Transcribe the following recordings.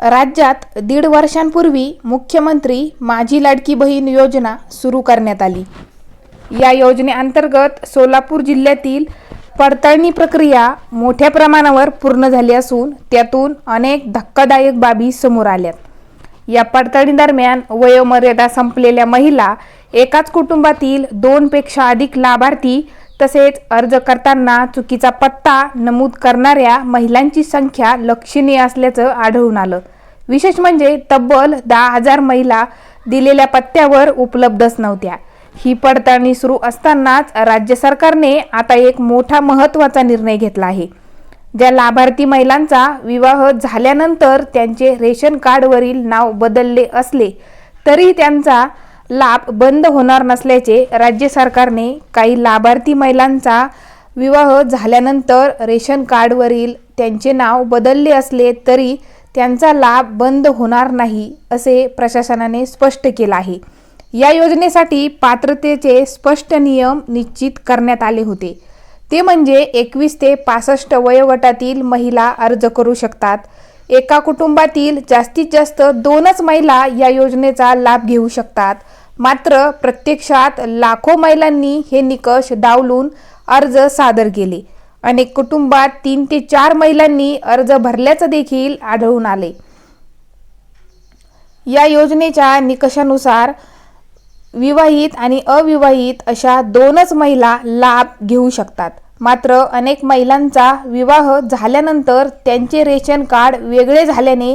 राज्यात दीड वर्षांपूर्वी मुख्यमंत्री माझी लाडकी बहीण योजना सुरू करण्यात आली. या योजनेअंतर्गत सोलापूर जिल्ह्यातील पडताळणी प्रक्रिया मोठ्या प्रमाणावर पूर्ण झाली असून त्यातून अनेक धक्कादायक बाबी समोर आल्यात. या पडताळणीदरम्यान वयोमर्यादा संपलेल्या महिला एकाच कुटुंबातील दोनपेक्षा अधिक लाभार्थी तसेच अर्ज करताना चुकीचा पत्ता नमूद करणाऱ्या महिलांची संख्या लक्षणीय असल्याचं आढळून आलं. विशेष म्हणजे तब्बल दहा हजार महिला दिलेल्या पत्त्यावर उपलब्धच नव्हत्या. ही पडताळणी सुरू असतानाच राज्य सरकारने आता एक मोठा महत्त्वाचा निर्णय घेतला आहे. ज्या लाभार्थी महिलांचा विवाह झाल्यानंतर त्यांचे रेशन कार्डवरील नाव बदलले असले तरी त्यांचा लाभ बंद होणार नसल्याचे राज्य सरकारने काही लाभार्थी महिलांचा विवाह झाल्यानंतर रेशन कार्डवरील त्यांचे नाव बदलले असले तरी त्यांचा लाभ बंद होणार नाही असे प्रशासनाने स्पष्ट केलं आहे. या योजनेसाठी पात्रतेचे स्पष्ट नियम निश्चित करण्यात आले होते. ते म्हणजे एकवीस ते पासष्ट वयोगटातील महिला अर्ज करू शकतात. एका कुटुंबातील जास्तीत जास्त दोनच महिला या योजनेचा लाभ घेऊ शकतात. मात्र प्रत्यक्षात लाखो महिलांनी हे निकष डावलून अर्ज सादर केले. अनेक कुटुंबात तीन ते चार महिलांनी अर्ज भरल्याचं देखील आढळून आले. या योजनेच्या निकषानुसार विवाहित आणि अविवाहित अशा दोनच महिला लाभ घेऊ शकतात. मात्र अनेक महिलांचा विवाह झाल्यानंतर त्यांचे रेशन कार्ड वेगळे झाल्याने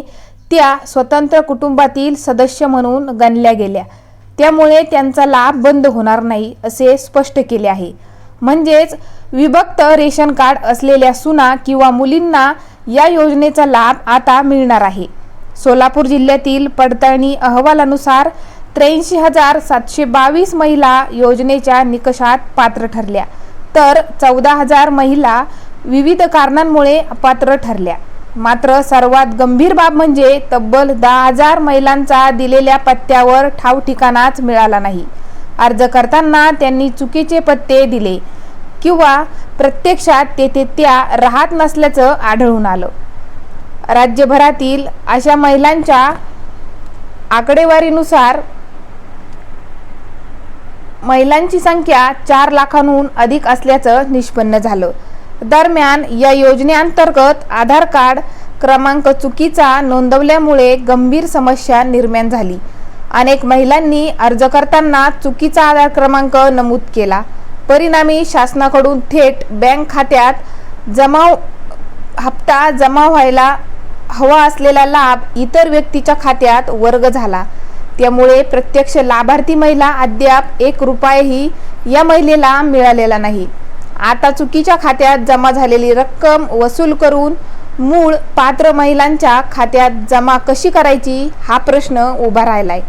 त्या स्वतंत्र कुटुंबातील सदस्य म्हणून गणल्या गेल्या. त्यामुळे त्यांचा लाभ बंद होणार नाही असे स्पष्ट केले आहे. म्हणजेच विभक्त रेशन कार्ड असलेल्या सुना किंवा मुलींना या योजनेचा लाभ आता मिळणार आहे. सोलापूर जिल्ह्यातील पडताळणी अहवालानुसार त्र्याऐंशी हजार सातशे बावीस महिला योजनेच्या निकषात पात्र ठरल्या तर चौदा हजार महिला विविध कारणांमुळे अपात्र ठरल्या. मात्र सर्वात गंभीर बाब म्हणजे तब्बल दहा हजार महिलांचा दिलेल्या पत्त्यावर ठाव ठिकाणाच मिळाला नाही. अर्ज करताना त्यांनी चुकीचे पत्ते दिले किंवा प्रत्यक्षात तेथे त्या राहत नसल्याचं आढळून आलं. राज्यभरातील अशा महिलांच्या आकडेवारीनुसार महिलांची संख्या चार लाखांहून अधिक असल्याचं निष्पन्न झालं. दरम्यान या योजनेअंतर्गत आधार कार्ड क्रमांक चुकीचा नोंदवल्यामुळे गंभीर समस्या निर्माण झाली. अनेक महिलांनी अर्ज करताना चुकीचा आधार क्रमांक नमूद केला. परिणामी शासनाकडून थेट बँक खात्यात जमा हप्ता जमा व्हायला हवा असलेला लाभ इतर व्यक्तीच्या खात्यात वर्ग झाला. त्यामुळे प्रत्यक्ष लाभार्थी महिला अद्याप एक रुपयाही या महिलेला मिळालेला नाही. आता चुकीच्या खात्यात जमा झालेली रक्कम वसूल करून मूळ पात्र महिलांच्या खात्यात जमा कशी करायची हा प्रश्न उभा राहिलाय.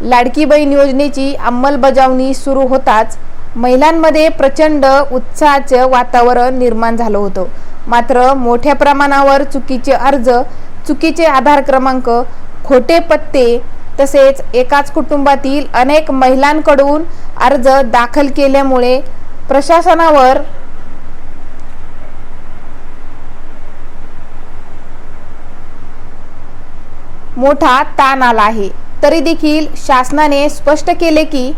लाडकी बहीण योजनेची अंमलबजावणी सुरू होताच महिलांमध्ये प्रचंड उत्साहाचं वातावरण निर्माण झालं होतं. मात्र मोठ्या प्रमाणावर चुकीचे अर्ज चुकीचे आधार क्रमांक खोटे पत्ते तसेच एकाच कुटुंबातील अनेक महिलांकडून अर्ज दाखल केल्यामुळे प्रशासनावर मोठा ताण आला आहे. तरी देखील शासनाने स्पष्ट केले की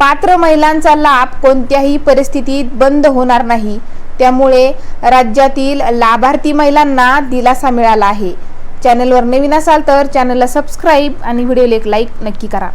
पात्र महिलांचा लाभ कोणत्याही परिस्थितीत बंद होणार नाही. त्यामुळे राज्यातील लाभार्थी महिलांना दिलासा मिळाला आहे. चॅनलवर नवीन असाल तर चॅनलला सबस्क्राईब आणि व्हिडिओला एक लाईक नक्की करा.